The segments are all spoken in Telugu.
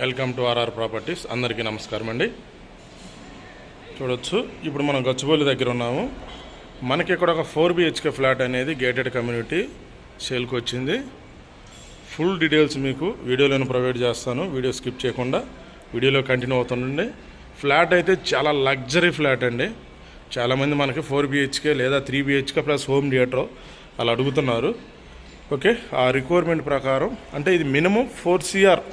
Welcome to RR properties. అందరికీ నమస్కారం అండి. చూడొచ్చు ఇప్పుడు మనం గచ్చిబౌలి దగ్గర ఉన్నాము. మనకి ఇక్కడ ఒక ఫోర్ బిహెచ్కే ఫ్లాట్ అనేది గేటెడ్ కమ్యూనిటీ సేల్కి వచ్చింది ఫుల్ డీటెయిల్స్ మీకు వీడియోలోనే ప్రొవైడ్ చేస్తాను. వీడియో స్కిప్ చేయకుండా వీడియోలో కంటిన్యూ అవుతుండండి. ఫ్లాట్ అయితే చాలా లగ్జరీ ఫ్లాట్ అండి. చాలామంది మనకి ఫోర్ బిహెచ్కే లేదా three BHK plus home theatre అలా అడుగుతున్నారు. ఓకే ఆ రిక్వైర్మెంట్ ప్రకారం అంటే ఇది మినిమం ఫోర్ సిఆర్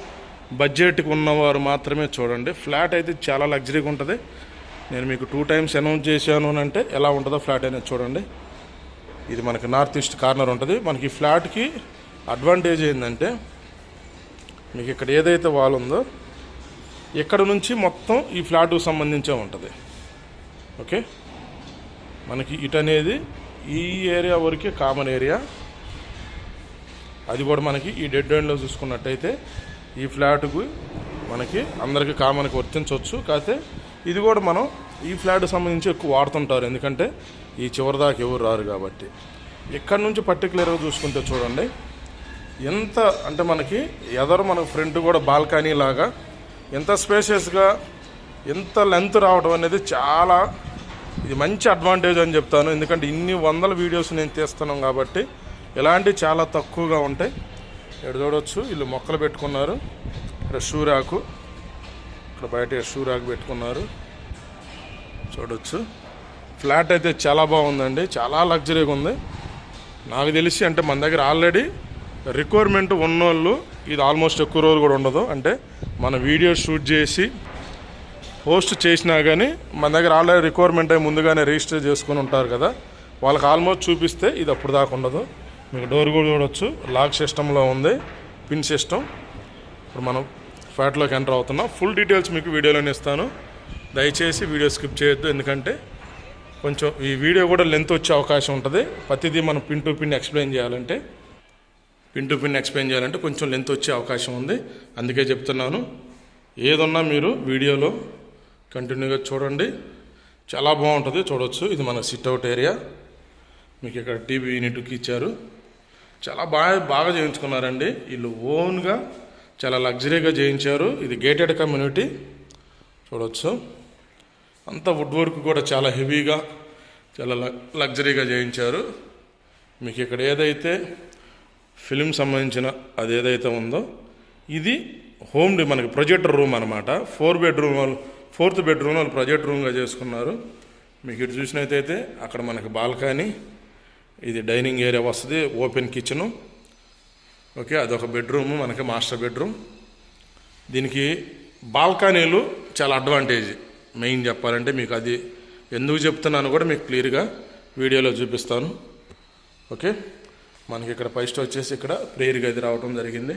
బడ్జెట్కి ఉన్నవారు మాత్రమే చూడండి. ఫ్లాట్ అయితే చాలా లగ్జరీగా ఉంటుంది. నేను మీకు టూ టైమ్స్ అనౌన్స్ చేశాను అంటే ఎలా ఉంటుందో ఫ్లాట్ అనేది చూడండి. ఇది మనకి నార్త్ ఈస్ట్ కార్నర్ ఉంటుంది. మనకి ఈ ఫ్లాట్కి అడ్వాంటేజ్ ఏంటంటే మీకు ఇక్కడ ఏదైతే వాల్ ఉందో ఇక్కడ నుంచి మొత్తం ఈ ఫ్లాట్కు సంబంధించే ఉంటుంది. ఓకే? మనకి ఇటు అనేది ఈ ఏరియా వరకే కామన్ ఏరియా. అది కూడా మనకి ఈ డెడ్ ఎండ్లో చూసుకున్నట్టయితే ఈ ఫ్లాట్కు మనకి అందరికీ కామన్కి వర్తించవచ్చు కాకపోతే ఇది కూడా మనం ఈ ఫ్లాట్ సంబంధించి ఎక్కువ వాడుతుంటారు. ఎందుకంటే ఈ చివరి దాకా ఎవరు రారు కాబట్టి. ఇక్కడ నుంచి పర్టికులర్గా చూసుకుంటే చూడండి. ఎంత అంటే మనకి ఎదరు మనకు ఫ్రంట్ కూడా బాల్కనీ లాగా ఎంత స్పేషియస్గా ఎంత లెంత్ రావడం అనేది చాలా ఇది మంచి అడ్వాంటేజ్ అని చెప్తాను. ఎందుకంటే ఇన్ని వందల వీడియోస్ నేను తీస్తున్నాం కాబట్టి ఇలాంటివి చాలా తక్కువగా ఉంటాయి. ఇక్కడ చూడవచ్చు వీళ్ళు మొక్కలు పెట్టుకున్నారు. ఇక్కడ షూరాకు. ఇక్కడ బయట షూరాకు పెట్టుకున్నారు. చూడవచ్చు ఫ్లాట్ అయితే చాలా బాగుందండి. చాలా లగ్జరీగా ఉంది. నాకు తెలిసి అంటే మన దగ్గర ఆల్రెడీ రిక్వైర్మెంట్ ఉన్నోళ్ళు ఇది ఆల్మోస్ట్ ఎక్కువ రోజులు కూడా ఉండదు. అంటే మన వీడియో షూట్ చేసి పోస్ట్ చేసినా కానీ మన దగ్గర ఆల్రెడీ రిక్వైర్మెంట్ అయి ముందుగానే రిజిస్టర్ చేసుకుని ఉంటారు కదా. వాళ్ళకి ఆల్మోస్ట్ చూపిస్తే ఇది అప్పుడు దాకా ఉండదు. మీకు డోర్ కూడా చూడవచ్చు లాక్ సిస్టంలో ఉంది. పిన్ సిస్టమ్ ఇప్పుడు మనం ఫ్లాట్లోకి ఎంటర్ అవుతున్నాం. ఫుల్ డీటెయిల్స్ మీకు వీడియోలోనే ఇస్తాను. దయచేసి వీడియో స్కిప్ చేయొద్దు. ఎందుకంటే కొంచెం ఈ వీడియో కూడా లెంత్ వచ్చే అవకాశం ఉంటుంది. ప్రతిదీ మనం పిన్ టు పిన్ ఎక్స్ప్లెయిన్ చేయాలంటే పిన్ టు పిన్ ఎక్స్ప్లెయిన్ చేయాలంటే కొంచెం లెంత్ వచ్చే అవకాశం ఉంది. అందుకే చెప్తున్నాను. ఏదున్నా మీరు వీడియోలో కంటిన్యూగా చూడండి. చాలా బాగుంటుంది. చూడవచ్చు ఇది మన సిట్అవుట్ ఏరియా మీకు ఇక్కడ టీవీ యూనిట్కి ఇచ్చారు. చాలా బాగా బాగా చేయించుకున్నారండి. వీళ్ళు ఓన్గా చాలా లగ్జరీగా చేయించారు. ఇది గేటెడ్ కమ్యూనిటీ. చూడవచ్చు అంతా వుడ్ వర్క్ కూడా చాలా హెవీగా చాలా లగ్జరీగా చేయించారు. మీకు ఇక్కడ ఏదైతే ఫిలిం సంబంధించిన అది ఏదైతే ఉందో ఇది హోమ్ డి మనకి ప్రొజెక్టర్ రూమ్ అనమాట ఫోర్ బెడ్రూమ్ వాళ్ళు ఫోర్త్ బెడ్రూమ్ వాళ్ళు ప్రొజెక్ట్ రూమ్గా చేసుకున్నారు. మీకు ఇటు చూసినట్టయితే అక్కడ మనకి బాల్కనీ ఇది డైనింగ్ ఏరియా వస్తుంది ఓపెన్ కిచెను. ఓకే అదొక బెడ్రూమ్ మనకి మాస్టర్ బెడ్రూమ్. దీనికి బాల్కనీలు చాలా అడ్వాంటేజ్. మెయిన్ చెప్పాలంటే మీకు అది ఎందుకు చెప్తున్నాను కూడా మీకు క్లియర్గా వీడియోలో చూపిస్తాను. ఓకే మనకి ఇక్కడ ఫస్ట్ వచ్చేసి ఇక్కడ ప్రేయర్ గది రావటం జరిగింది.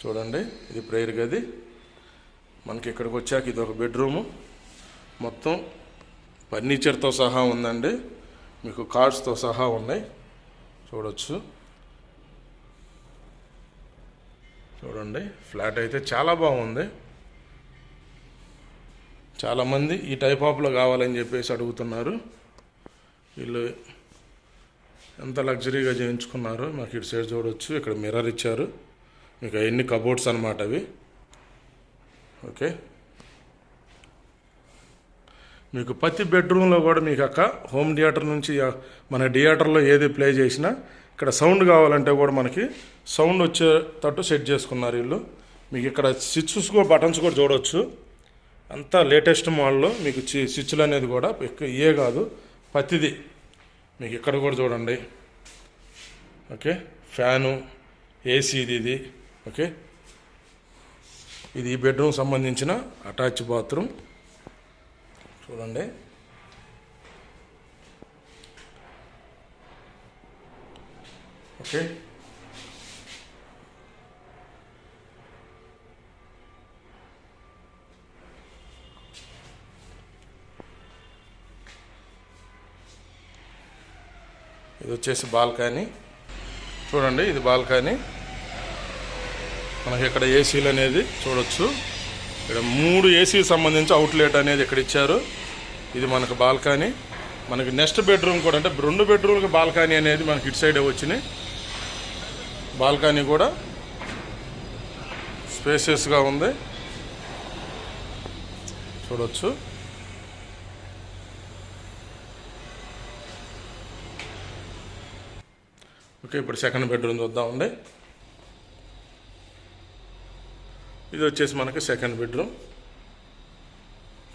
చూడండి ఇది ప్రేయర్ గది. మనకి ఇక్కడికి వచ్చాక ఇది ఒక బెడ్రూము. మొత్తం ఫర్నిచర్తో సహా ఉందండి. మీకు కార్డ్స్తో సహా ఉన్నాయి. చూడొచ్చు. చూడండి ఫ్లాట్ అయితే చాలా బాగుంది. చాలామంది ఈ టైప్ ఆఫ్లో కావాలని చెప్పేసి అడుగుతున్నారు. వీళ్ళు ఎంత లగ్జరీగా చేయించుకున్నారు మాకు ఇటు సైడ్ చూడవచ్చు ఇక్కడ మిర్రర్ ఇచ్చారు. మీకు అవన్నీ కబోర్డ్స్ అనమాట అవి. ఓకే మీకు ప్రతి బెడ్రూమ్లో కూడా మీకు అక్క హోమ్ థియేటర్ నుంచి మన థియేటర్లో ఏది ప్లే చేసినా ఇక్కడ సౌండ్ కావాలంటే కూడా మనకి సౌండ్ వచ్చేటట్టు సెట్ చేసుకున్నారు వీళ్ళు. మీకు ఇక్కడ స్విచ్స్ కూడా బటన్స్ కూడా చూడవచ్చు అంతా లేటెస్ట్ మోడల్లో మీకు చి- స్విచ్లు అనేది కూడా ఎక్కువ ఇయే కాదు ప్రతిది మీకు ఇక్కడ కూడా చూడండి. ఓకే? ఫ్యాను ఏసీ ఇది ఇది. ఓకే? ఇది ఈ బెడ్రూమ్ సంబంధించిన అటాచ్ బాత్రూమ్. చూడండి. ఓకే. ఇది వచ్చేసి బాల్కనీ. చూడండి ఇది బాల్కనీ. మనకి ఇక్కడ ఏసీలు అనేది చూడొచ్చు. ఇక్కడ మూడు ఏసీ సంబంధించి అవుట్లెట్ అనేది ఇక్కడ ఇచ్చారు. ఇది మనకు బాల్కనీ. మనకి నెక్స్ట్ బెడ్రూమ్ కూడా అంటే రెండు బెడ్రూమ్కి బాల్కనీ అనేది మనకి ఇటు సైడే వచ్చినాయి. బాల్కనీ కూడా స్పేసియస్గా ఉంది. చూడొచ్చు. ఓకే ఇప్పుడు సెకండ్ బెడ్రూమ్ చూద్దామండి. ఇది వచ్చేసి మనకి సెకండ్ బెడ్రూమ్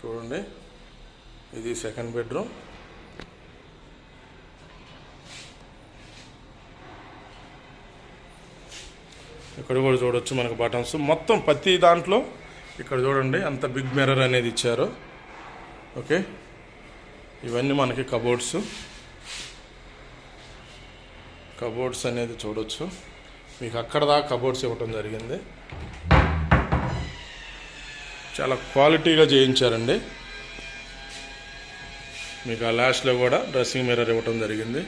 చూడండి. ఇది సెకండ్ బెడ్రూమ్ ఇక్కడ కూడా చూడొచ్చు మనకు బటన్స్ మొత్తం ప్రతి దాంట్లో ఇక్కడ చూడండి అంత బిగ్ మిర్రర్ అనేది ఇచ్చారు. ఓకే? ఇవన్నీ మనకి కబోర్డ్స్ కబోర్డ్స్ అనేది చూడొచ్చు. మీకు అక్కడ దాకా కబోర్డ్స్ ఇవ్వటం జరిగింది. చాలా క్వాలిటీగా చేయించారండి. మీకు ఆ లాస్ట్లో కూడా డ్రెస్సింగ్ మిర్రర్ ఇవ్వటం జరిగింది.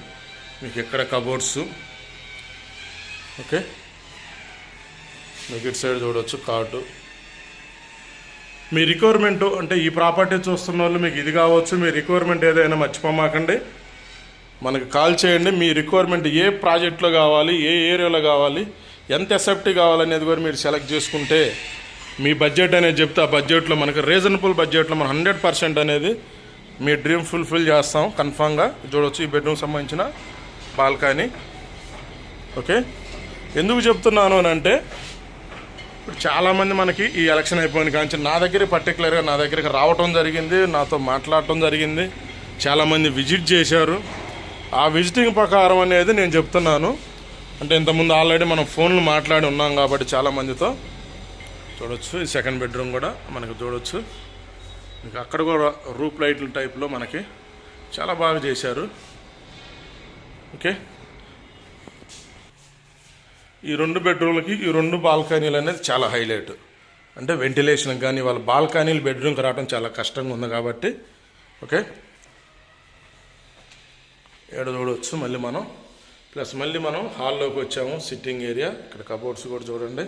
మీకు ఎక్కడ కబోర్డ్స్? ఓకే. మీకు ఇటు సైడ్ చూడవచ్చు కార్డు మీ రిక్వైర్మెంట్ అంటే ఈ ప్రాపర్టీ చూస్తున్న వాళ్ళు మీకు ఇది కావచ్చు మీ రిక్వైర్మెంట్ ఏదైనా మర్చిపోమాకండి. మనకు కాల్ చేయండి మీ రిక్వైర్మెంట్ ఏ ప్రాజెక్ట్లో కావాలి ఏ ఏరియాలో కావాలి ఎంత ఎసెప్టీ కావాలనేది కూడా మీరు సెలెక్ట్ చేసుకుంటే మీ బడ్జెట్ అనేది చెప్తే ఆ బడ్జెట్లో మనకి రీజనబుల్ బడ్జెట్లో మనం హండ్రెడ్ పర్సెంట్ అనేది మీ డ్రీమ్ ఫుల్ఫిల్ చేస్తాం. కన్ఫామ్గా చూడవచ్చు ఈ బెడ్రూమ్ సంబంధించిన బాల్కనీ. ఓకే ఎందుకు చెప్తున్నాను అని అంటే ఇప్పుడు చాలామంది మనకి ఈ ఎలక్షన్ అయిపోయింది కానీ నా దగ్గర పర్టికులర్గా నా దగ్గరికి రావటం జరిగింది నాతో మాట్లాడటం జరిగింది చాలామంది విజిట్ చేశారు. ఆ విజిటింగ్ ప్రకారం అనేది నేను చెప్తున్నాను. అంటే ఇంతకుముందు ఆల్రెడీ మనం ఫోన్లు మాట్లాడి ఉన్నాం కాబట్టి చాలామందితో. చూడొచ్చు. ఈ సెకండ్ బెడ్రూమ్ కూడా మనకు చూడొచ్చు. మీకు అక్కడ కూడా రూప్ లైట్ల టైప్లో మనకి చాలా బాగా చేశారు. ఓకే. ఈ రెండు బెడ్రూమ్లకి ఈ రెండు బాల్కనీలు అనేది చాలా హైలైట్. అంటే వెంటిలేషన్ కానీ వాళ్ళ బాల్కనీలు బెడ్రూమ్కి రావడం చాలా కష్టంగా ఉంది కాబట్టి ఓకే. ఏడ చూడవచ్చు మళ్ళీ మనం. ప్లస్ మళ్ళీ మనం హాల్లోకి వచ్చాము సిట్టింగ్ ఏరియా. ఇక్కడ కబోర్డ్స్ కూడా చూడండి.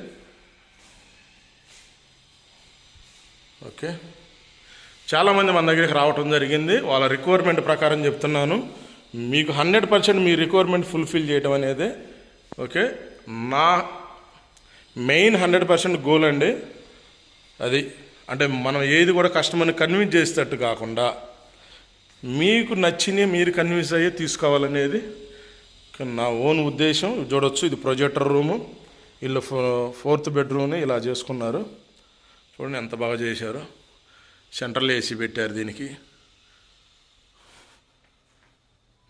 ఓకే. చాలామంది మన దగ్గరికి రావటం జరిగింది. వాళ్ళ రిక్వైర్మెంట్ ప్రకారం చెప్తున్నాను. మీకు హండ్రెడ్ పర్సెంట్ మీ రిక్వైర్మెంట్ ఫుల్ఫిల్ చేయడం అనేది ఓకే. నా మెయిన్ హండ్రెడ్ పర్సెంట్ గోల్ అండి. అది అంటే మనం ఏది కూడా కస్టమర్ని కన్విన్స్ చేసేటట్టు కాకుండా మీకు నచ్చినవి మీరు కన్విన్స్ అయ్యే తీసుకోవాలనేది నా ఓన్ ఉద్దేశం. చూడొచ్చు ఇది ప్రొజెక్టర్ రూము వీళ్ళు ఫోర్త్ బెడ్రూమ్ని ఇలా చేసుకున్నారు. చూడండి ఎంత బాగా చేశారు. సెంట్రల్ ఏసీ పెట్టారు దీనికి.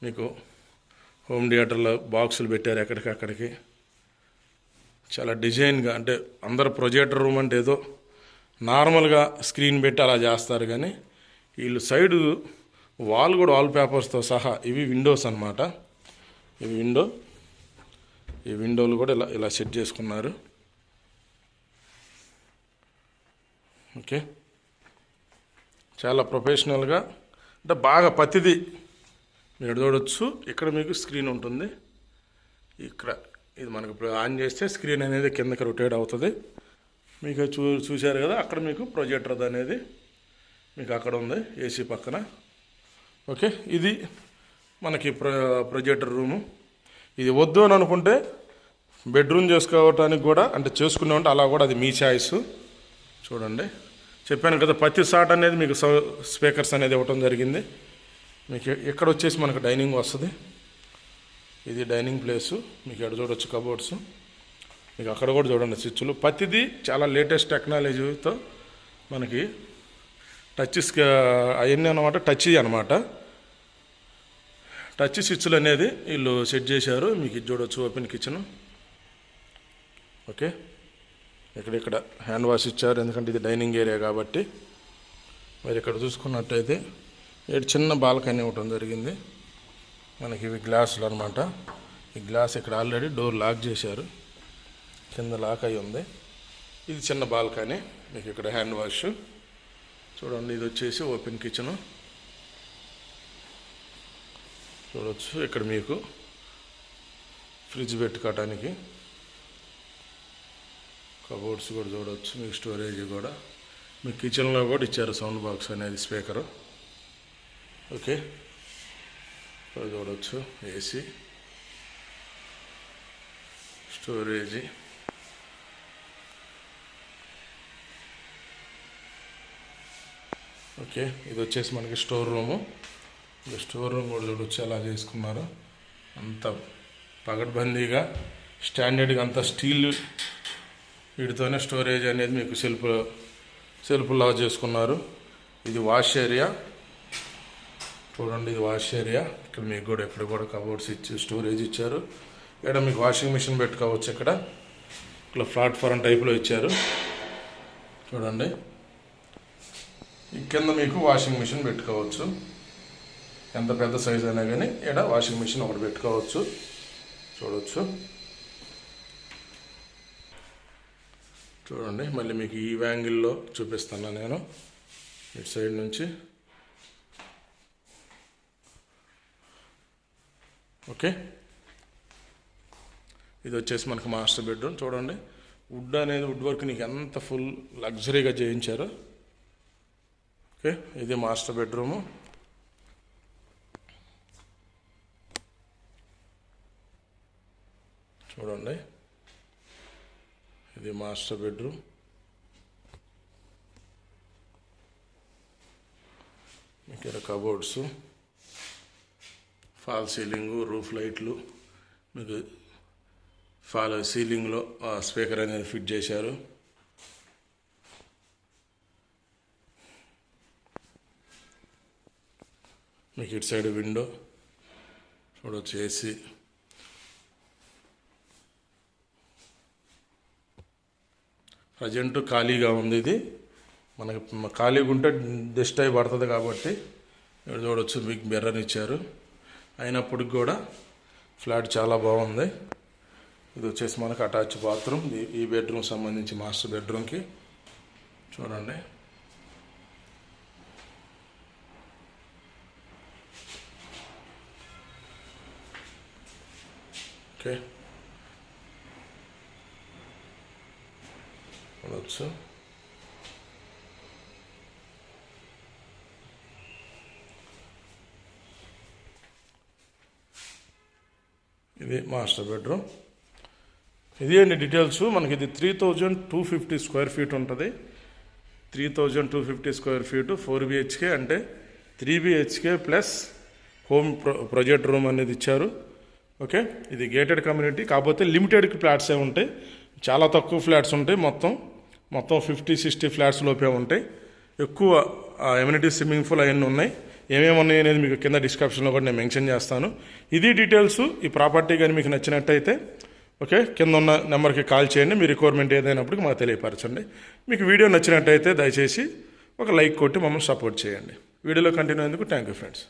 మీకు హోమ్ థియేటర్లో బాక్సులు పెట్టారు ఎక్కడికక్కడికి. చాలా డిజైన్గా అంటే అందరు ప్రొజెక్టర్ రూమ్ అంటే ఏదో నార్మల్గా స్క్రీన్ పెట్టి అలా చేస్తారు కానీ వీళ్ళు సైడు వాల్ కూడా వాల్ పేపర్స్తో సహా ఇవి విండోస్ అన్నమాట. ఇవి విండో ఈ విండోలు కూడా ఇలా ఇలా సెట్ చేసుకున్నారు. ఓకే. చాలా ప్రొఫెషనల్గా అంటే బాగా పతిది మీరు చూడొచ్చు ఇక్కడ మీకు స్క్రీన్ ఉంటుంది. ఇక్కడ ఇది మనకు ఇప్పుడు ఆన్ చేస్తే స్క్రీన్ అనేది కిందకి రొటేట్ అవుతుంది. మీకు చూ చూశారు కదా అక్కడ మీకు ప్రొజెక్టర్ అనేది మీకు అక్కడ ఉంది ఏసీ పక్కన. ఓకే ఇది మనకి ప్రొ ప్రొజెక్టర్ రూము. ఇది వద్దు అని అనుకుంటే బెడ్రూమ్ చేసుకోవటానికి కూడా అంటే చేసుకునే ఉంటే అలా కూడా అది మీ ఛాయిస్ చూడండి. చెప్పాను కదా పత్తి సాట్ అనేది మీకు స్పీకర్స్ అనేది ఇవ్వటం జరిగింది. మీకు ఇక్కడ వచ్చేసి మనకు డైనింగ్ వస్తుంది. ఇది డైనింగ్ ప్లేసు. మీకు ఎక్కడ చూడొచ్చు కబోర్డ్స్. మీకు అక్కడ కూడా చూడండి స్విచ్లు. పత్తిది చాలా లేటెస్ట్ టెక్నాలజీతో మనకి టచ్ అవన్నీ అనమాట టచ్ అనమాట టచ్ స్విచ్లు అనేది వీళ్ళు సెట్ చేశారు. మీకు ఇది చూడొచ్చు ఓపెన్ కిచెన్. ఓకే. ఇక్కడ ఇక్కడ హ్యాండ్ వాష్ ఇచ్చారు. ఎందుకంటే ఇది డైనింగ్ ఏరియా కాబట్టి మరి ఇక్కడ చూసుకున్నట్టయితే ఇక్కడ చిన్న బాల్కనీ ఇవ్వటం జరిగింది. మనకి ఇవి గ్లాసులు అనమాట ఈ గ్లాస్ ఇక్కడ ఆల్రెడీ డోర్ లాక్ చేశారు. కింద లాక్ అయి ఉంది. ఇది చిన్న బాల్కనీ. మీకు ఇక్కడ హ్యాండ్ వాష్ చూడండి ఇది వచ్చేసి ఓపెన్ కిచెన్ చూడవచ్చు ఇక్కడ మీకు ఫ్రిడ్జ్ పెట్టుకోవటానికి కబోర్డ్స్ కూడా చూడవచ్చు మీకు స్టోరేజ్ కూడా. మీ కిచెన్లో కూడా ఇచ్చారు సౌండ్ బాక్స్ అనేది స్పీకరు ఓకే ఇక్కడ చూడవచ్చు ఏసీ స్టోరేజీ ఓకే ఇది వచ్చేసి మనకి స్టోర్ రూము ఇది స్టోర్ రూమ్ కూడా చూడవచ్చు ఎలా చేసుకున్నారు. అంత పగడ్బందీగా స్టాండర్డ్గా అంత స్టీల్ వీటితోనే స్టోరేజ్ అనేది మీకు సెల్ఫ్ సెల్ఫ్లా చేసుకున్నారు. ఇది వాష్ ఏరియా చూడండి ఇది వాష్ ఏరియా ఇక్కడ మీకు కూడా ఎప్పుడు కూడా కబోర్డ్స్ ఇచ్చి స్టోరేజ్ ఇచ్చారు. ఇక్కడ మీకు వాషింగ్ మిషన్ పెట్టుకోవచ్చు ఇక్కడ. ఇట్లా ప్లాట్ఫారం టైప్లో ఇచ్చారు. చూడండి. ఈ కింద మీకు వాషింగ్ మిషన్ పెట్టుకోవచ్చు. ఎంత పెద్ద సైజ్ అయినా కానీ ఇక్కడ వాషింగ్ మిషన్ ఒకటి పెట్టుకోవచ్చు. చూడవచ్చు చూడండి మళ్ళీ మీకు ఈ యాంగిల్లో చూపిస్తాను నేను. ఇటు సైడ్ నుంచి. ఓకే. ఇది వచ్చేసి మనకు మాస్టర్ బెడ్రూమ్. చూడండి వుడ్ అనేది వుడ్ వర్క్ నీకు ఎంత ఫుల్ లగ్జరీగా చేయించారు. ఓకే ఇది మాస్టర్ బెడ్రూము. చూడండి. ఇది మాస్టర్ బెడ్రూమ్. ఇక్కడ కబోర్డ్స్ ఫాల్ సీలింగు రూఫ్ లైట్లు. మీకు ఫాల్ సీలింగ్లో స్పీకర్ అనేది ఫిట్ చేశారు. మీకు ఇటు సైడ్ విండో చూడొచ్చు ఏసీ. ప్రజెంట్ ఖాళీగా ఉంది ఇది. మనకి ఖాళీగా ఉంటే డస్ట్ అయి పడుతుంది కాబట్టి ఇక్కడ చూడవచ్చు మీకు బెర్రని ఇచ్చారు అయినప్పటికి కూడా ఫ్లాట్ చాలా బాగుంది. ఇది వచ్చేసి మనకు అటాచ్ బాత్రూమ్. ఈ- ఈ బెడ్రూమ్ సంబంధించి మాస్టర్ బెడ్రూమ్కి చూడండి. ఓకే. చూడవచ్చు ఇది మాస్టర్ బెడ్రూమ్ ఇది అండి డీటెయిల్స్ మనకి ఇది three thousand two fifty square feet ఉంటుంది. Three thousand two fifty square feet four BHK అంటే three BHK plus home pro project room అనేది ఇచ్చారు. ఓకే ఇది గేటెడ్ కమ్యూనిటీ కాకపోతే లిమిటెడ్ ఫ్లాట్సే ఉంటాయి. చాలా తక్కువ ఫ్లాట్స్ ఉంటాయి మొత్తం. మొత్తం ఫిఫ్టీ సిక్స్టీ ఫ్లాట్స్ లోపే ఉంటాయి. ఎక్కువ ఎమ్యూనిటీస్ స్విమ్మింగ్ పూల్ అవన్నీ ఉన్నాయి. ఏమేమి ఉన్నాయి అనేది మీకు కింద డిస్క్రిప్షన్లో కూడా నేను మెన్షన్ చేస్తాను. ఇది డీటెయిల్స్ ఈ ప్రాపర్టీ కానీ మీకు నచ్చినట్టయితే ఓకే కింద ఉన్న నెంబర్కి కాల్ చేయండి. మీ రిక్వైర్మెంట్ ఏదైనప్పటికీ మాకు తెలియపరచండి. మీకు వీడియో నచ్చినట్టయితే దయచేసి ఒక లైక్ కొట్టి మమ్మల్ని సపోర్ట్ చేయండి. వీడియోలో కంటిన్యూ అయ్యేందుకు థ్యాంక్ యూ ఫ్రెండ్స్